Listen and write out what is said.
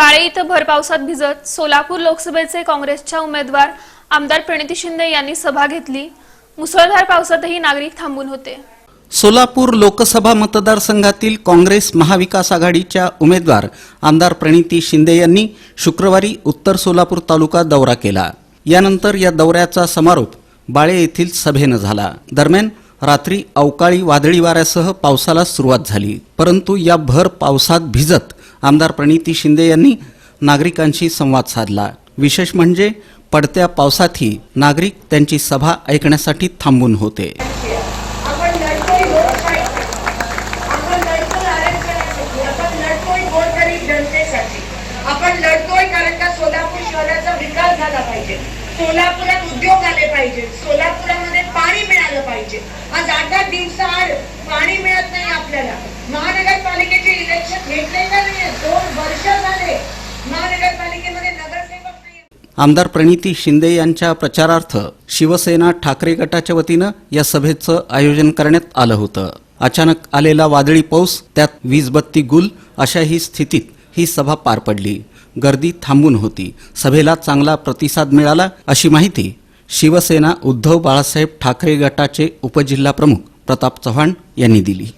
बाळे इथं भर पावसात भिजत सोलापूर लोकसभेचे काँग्रेसच्या उमेदवार आमदार प्रणिती शिंदे यांनी सभा घेतली. मुसळधार पावसातही नागरिक थांबून होते. सोलापूर लोकसभा मतदारसंघातील काँग्रेस महाविकास आघाडीच्या उमेदवार आमदार प्रणिती शिंदे यांनी शुक्रवारी उत्तर सोलापूर तालुका दौरा केला. यानंतर या दौऱ्याचा समारोप बाळे येथील सभेनं झाला. दरम्यान रात्री अवकाळी वादळी वाऱ्यासह पावसाला सुरुवात झाली. परंतु या भर पावसात भिजत आमदार प्रणिती शिंदे यांनी नागरिकांशी संवाद साधला. विशेष म्हणजे पडत्या पावसातही नागरिक त्यांची सभा ऐकण्यासाठी थांबून होते. आपण सोलापुरात उद्योग आले पाहिजे सोलापुरामध्ये आमदार प्रणिती शिंदे यांच्या प्रचारार्थ शिवसेना ठाकरे गटाच्या वतीनं या सभेचं आयोजन करण्यात आलं होतं. अचानक आलेला वादळी पाऊस त्यात वीजबत्ती गुल अशाही स्थितीत ही सभा पार पडली. गर्दी थांबून होती. सभेला चांगला प्रतिसाद मिळाला अशी माहिती शिवसेना उद्धव बाळासाहेब ठाकरे गटाचे उपजिल्हा प्रमुख प्रताप चव्हाण यांनी दिली.